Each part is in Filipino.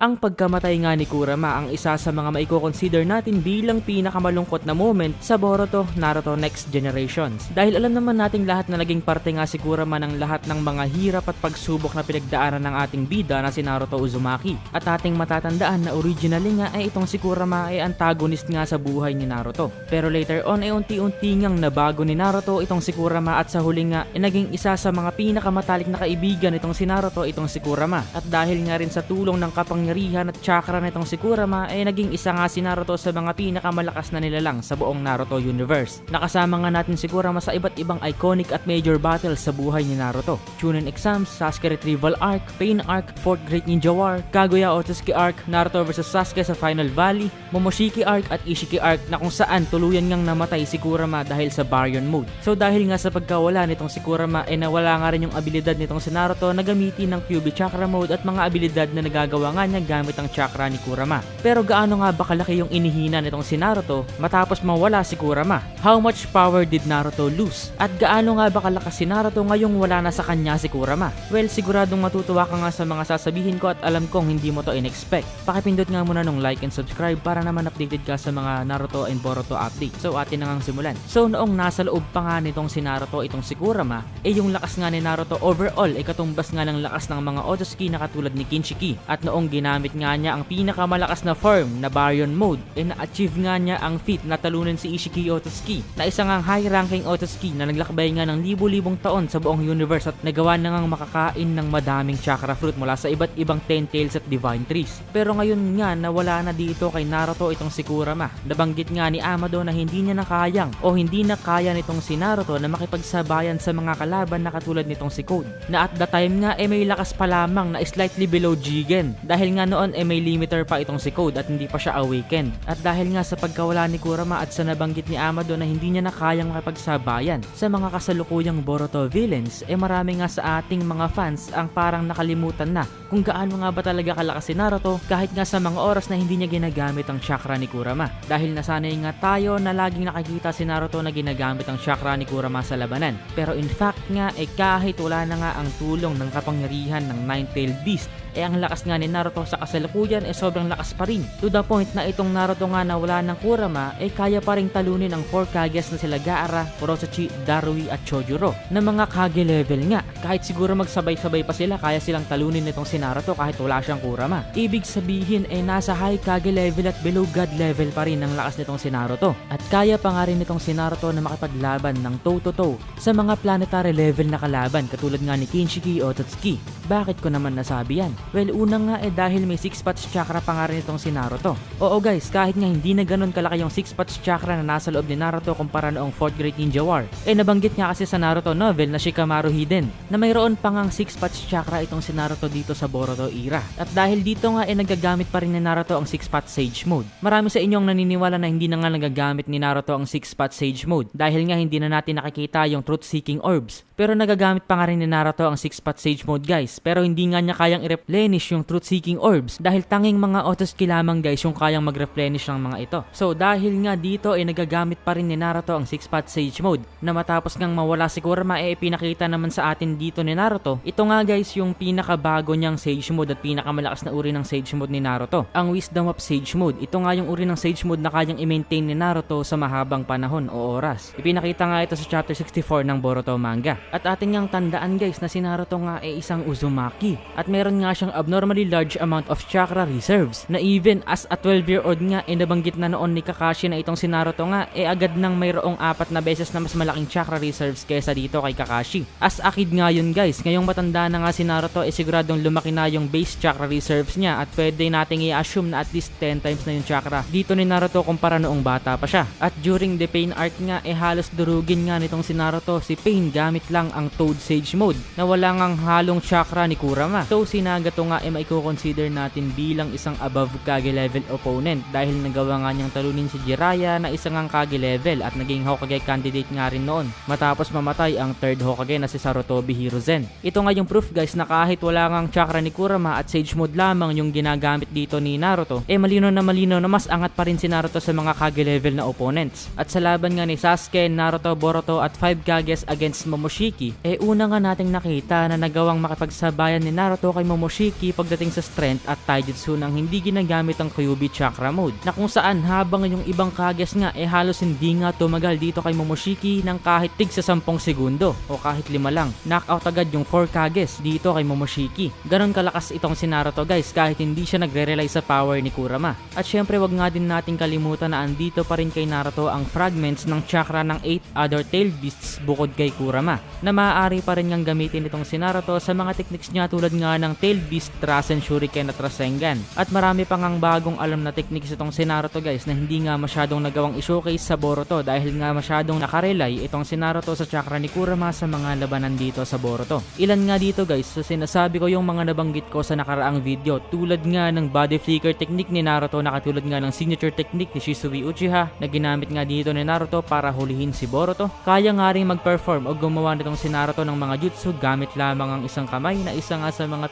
Ang pagkamatay nga ni Kurama ang isa sa mga maiko-consider natin bilang pinakamalungkot na moment sa Boruto Naruto Next Generations. Dahil alam naman nating lahat na naging parte nga si Kurama ng lahat ng mga hirap at pagsubok na pinagdaanan ng ating bida na si Naruto Uzumaki. At ating matatandaan na originally nga ay itong si Kurama ay antagonist nga sa buhay ni Naruto. Pero later on ay unti-unti ngang nabago ni Naruto itong si Kurama at sa huli nga ay naging isa sa mga pinakamatalik na kaibigan itong si Naruto itong si Kurama. At dahil nga rin sa tulong ng kapangyarihan at chakra nitong si Kurama ay naging isa nga si Naruto sa mga pinakamalakas na nilalang sa buong Naruto universe. Nakasama nga natin si Kurama sa iba't ibang iconic at major battles sa buhay ni Naruto. Chunin Exams, Sasuke Retrieval Arc, Pain Arc, Fourth Great Ninja War, Kaguya Otsutsuki Arc, Naruto vs Sasuke sa Final Valley, Momoshiki Arc at Ishiki Arc na kung saan tuluyan ngang namatay si Kurama dahil sa Baryon Mode. So dahil nga sa pagkawala nitong si Kurama ay nawala nga rin yung abilidad nitong si Naruto na gamitin ng Kyuubi Chakra Mode at mga abilidad na nagagawa nga niya gamit ang chakra ni Kurama. Pero gaano nga ba kalaki yung inihina nitong si Naruto matapos mawala si Kurama? How much power did Naruto lose? At gaano nga ba kalakas si Naruto ngayong wala na sa kanya si Kurama? Well, siguradong matutuwa ka nga sa mga sasabihin ko at alam kong hindi mo to in-expect. Pakipindot nga muna ng like and subscribe para naman updated ka sa mga Naruto and Boruto update. So atin na ngang simulan. So noong nasa loob pa nga nitong si Naruto itong si Kurama, eh yung lakas nga ni Naruto overall ay katumbas nga ng lakas ng mga Otosuki na katulad ni Kinshiki. At noong ginamit nga niya ang pinakamalakas na form na Baryon Mode, eh na-achieve nga niya ang feat na talunin si Ishiki Otosuki na isang ang high-ranking Otosuki na naglakbay nga ng libu-libong taon sa buong universe at nagawa na ngang makakain ng madaming chakra fruit mula sa iba't ibang Ten Tails at Divine Trees. Pero ngayon nga nawala na dito kay Naruto itong si Kurama. Nabanggit nga ni Amado na hindi niya nakayang o hindi na kaya nitong si Naruto na makipagsabayan sa mga kalaban na katulad nitong si Code. Na at the time nga eh may lakas pa lamang na slightly below Jigen. Dahil nga noon eh may limiter pa itong si Code at hindi pa siya awakened. At dahil nga sa pagkawala ni Kurama at sa nabanggit ni Amado na hindi niya na kayang makipagsabayan sa mga kasalukuyang Boruto villains, eh marami nga sa ating mga fans ang parang nakalimutan na kung gaano nga ba talaga kalakas si Naruto kahit nga sa mga oras na hindi niya ginagamit ang chakra ni Kurama. Dahil nasanay nga tayo na laging nakikita si Naruto na ginagamit ang chakra ni Kurama sa labanan. Pero in fact nga, eh kahit wala na nga ang tulong ng kapangyarihan ng Nine-Tailed Beast, eh ang lakas nga ni Naruto sa kasalukuyan eh sobrang lakas pa rin. To the point na itong Naruto nga na wala ng Kurama eh kaya pa rin talunin ang 4 Kages na sila Gaara, Kurosachi, Darui at Chojuro na mga Kage level nga. Kahit siguro magsabay-sabay pa sila kaya silang talunin nitong si Naruto kahit wala siyang Kurama. Ibig sabihin eh nasa high Kage level at below God level pa rin ang lakas nitong si Naruto. At kaya pa nga rin nitong si Naruto na makipaglaban ng toe-to-toe sa mga planetary level na kalaban katulad nga ni Kinshiki o Totsuki. Bakit ko naman nasabi yan? Well, una nga eh dahil may 6 spots chakra pa nga rin itong si Naruto. Oo guys, kahit nga hindi na ganun kalaki yung 6 spots chakra na nasa loob ni Naruto kumpara noong 4th Great Ninja War, eh nabanggit nga kasi sa Naruto novel na Shikamaru Hidden na mayroon pa ngang 6 spots chakra itong si Naruto dito sa Boruto era. At dahil dito nga eh nagagamit pa rin ni Naruto ang 6 spot Sage Mode. Marami sa inyong naniniwala na hindi na nga nagagamit ni Naruto ang 6 spot Sage Mode dahil nga hindi na natin nakikita yung Truth Seeking Orbs. Pero nagagamit pa nga rin ni Naruto ang 6 spot Sage Mode guys pero hindi nga niya kayang i-replenish yung Truth Seeking Orbs dahil tanging mga Otosuki lamang guys yung kayang mag-replenish ng mga ito. So dahil nga dito ay nagagamit pa rin ni Naruto ang 6 spot Sage Mode na matapos ngang mawala si Kurama eh pinakita naman sa atin dito ni Naruto. Ito nga guys yung pinakabago niyang Sage Mode at pinakamalakas na uri ng Sage Mode ni Naruto. Ang Wisdom of Sage Mode. Ito nga yung uri ng Sage Mode na kayang i-maintain ni Naruto sa mahabang panahon o oras. Ipinakita nga ito sa chapter 64 ng Boruto manga. At ating ngang tandaan guys na si Naruto nga ay isang Uzumaki at meron nga siyang abnormally large amount of chakra reserves na even as a 12 year old nga ay nabanggit na noon ni Kakashi na itong si Naruto nga eh agad nang mayroong apat na beses na mas malaking chakra reserves kaysa dito kay Kakashi. As a kid nga yun guys, ngayong matanda na nga si Naruto eh siguradong lumaki na yung base chakra reserves niya at pwede nating i-assume na at least 10 times na yung chakra dito ni Naruto kumpara noong bata pa siya. At during the Pain arc nga eh halos durugin nga nitong si Naruto si Pain gamit lang ang Toad Sage mode na wala ngang halong chakra ni Kurama. So si Nagato nga eh maiko-consider natin bilang isang above Kage level opponent dahil nagawa nga niyang talunin si Jiraiya na isang ang Kage level at naging Hokage candidate nga rin noon matapos mamatay ang third Hokage na si Sarutobi Hiruzen. Ito nga yung proof guys na kahit wala ngang chakra ni Kurama at Sage mode lamang yung ginagamit dito ni Naruto eh malino na malino na mas angat pa rin si Naruto sa mga Kage level na opponents. At sa laban nga ni Sasuke, Naruto, Boruto at 5 Kages against Momoshiki, eh una nga nating nakita na nagawang makipagsabayan ni Naruto kay Momoshiki pagdating sa strength at taijutsu nang hindi ginagamit ang Kyuubi Chakra mode. Na kung saan habang yung ibang kages nga eh halos hindi nga tumagal dito kay Momoshiki ng kahit tig sa 10 segundo o kahit lima lang. Knockout agad yung 4 kages dito kay Momoshiki. Ganon kalakas itong si Naruto guys kahit hindi siya nagre-rely sa power ni Kurama. At syempre wag nga din nating kalimutan na andito pa rin kay Naruto ang fragments ng chakra ng 8 other tailed beasts bukod kay Kurama na maaari pa rin ngang gamitin itong si Naruto sa mga techniques niya tulad nga ng tailed beast, Rasen Shuriken at Rasengan. At marami pa ngang bagong alam na techniques itong si Naruto guys na hindi nga masyadong nagawang i-showcase sa Boruto dahil nga masyadong nakarely itong si Naruto sa chakra ni Kurama sa mga labanan dito sa Boruto. Ilan nga dito guys sa sinasabi ko yung mga nabanggit ko sa nakaraang video tulad nga ng body flicker technique ni Naruto na katulad nga ng signature technique ni Shisui Uchiha na ginamit nga dito ni Naruto para hulihin si Boruto. Kaya nga rin mag-perform o gumawa nitong si Naruto ng mga jutsu gamit lamang ang isang kamay na isa nga sa mga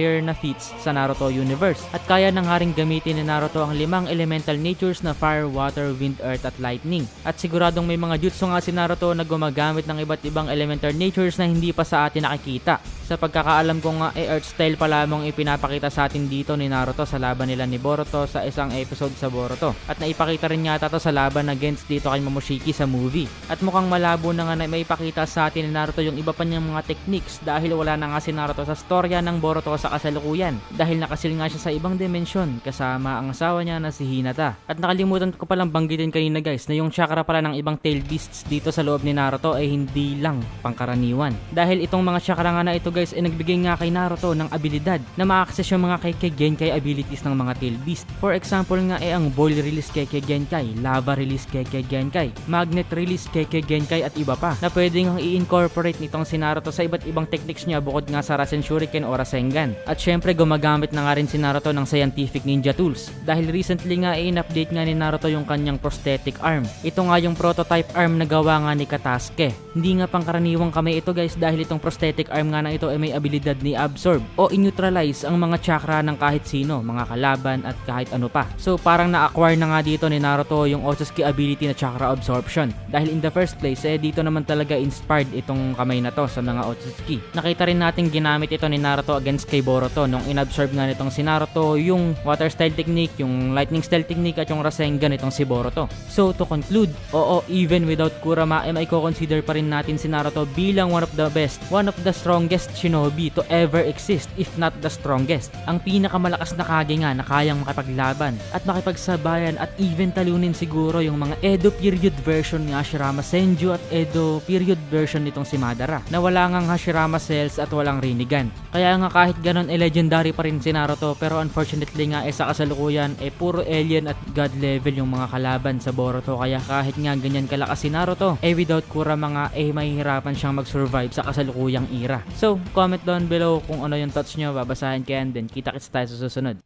pinaka-rare na feats sa Naruto universe. At kaya na nga rin gamitin ni Naruto ang limang elemental natures na fire, water, wind, earth at lightning. At siguradong may mga jutsu nga si Naruto na gumagamit ng iba't ibang elemental natures na hindi pa sa atin nakikita. Sa pagkakaalam ko nga, eh, Earth style pa lamang ipinapakita sa atin dito ni Naruto sa laban nila ni Boruto sa isang episode sa Boruto. At naipakita rin yata to sa laban against dito kay Momoshiki sa movie. At mukhang malabo na nga na maipakita sa atin ni Naruto yung iba pa niyang mga techniques dahil wala na nga si Naruto sa storya ng Boruto sa kasalukuyan. Dahil nakasil nga siya sa ibang dimensyon kasama ang asawa niya na si Hinata. At nakalimutan ko palang banggitin kanina guys na yung chakra pala ng ibang tail beasts dito sa loob ni Naruto ay hindi lang pangkaraniwan. Dahil itong mga chakra nga na ito guys ay nagbigay nga kay Naruto ng abilidad na ma-access yung mga Kekkei Genkai abilities ng mga tail beast. For example nga ay ang Boil Release Kekkei Genkai, Lava Release Kekkei Genkai, Magnet Release Kekkei Genkai at iba pa na pwede nga i-incorporate nitong si Naruto sa iba't ibang techniques niya bukod nga sa Rasen Shuriken o Rasengan. At syempre gumagamit na nga rin si Naruto ng scientific ninja tools dahil recently nga i-update nga ni Naruto yung kanyang prosthetic arm. Ito nga yung prototype arm na gawa nga ni Katasuke. Hindi nga pangkaraniwang kamay ito guys dahil itong prosthetic arm nga na ito ay may abilidad ni absorb o in-neutralize ang mga chakra ng kahit sino, mga kalaban at kahit ano pa. So parang na-acquire na nga dito ni Naruto yung Otsutsuki ability na chakra absorption dahil in the first place eh dito naman talaga inspired itong kamay na to sa mga Otsutsuki. Nakita rin natin ginamit ito ni Naruto against kay Boruto nung inabsorb nga nitong si Naruto yung water style technique, yung lightning style technique at yung Rasengan nitong si Boruto. So to conclude, oo even without Kurama ay consider pa rin natin si Naruto bilang one of the best, one of the strongest shinobi to ever exist if not the strongest. Ang pinakamalakas na kage nga na kayang makipaglaban at makipagsabayan at even talunin siguro yung mga Edo period version ni Hashirama Senju at Edo period version nitong si Madara na wala ngang Hashirama cells at walang Rinnegan. Kaya nga kahit ganon eh legendary pa rin si Naruto pero unfortunately nga eh sa kasalukuyan eh puro alien at god level yung mga kalaban sa Boruto kaya kahit nga ganyan kalakas si Naruto eh without Kurama nga eh mahihirapan siyang mag-survive sa kasalukuyang era. So comment down below kung ano yung thoughts nyo babasahin ko yan din kita kits tayo sa susunod.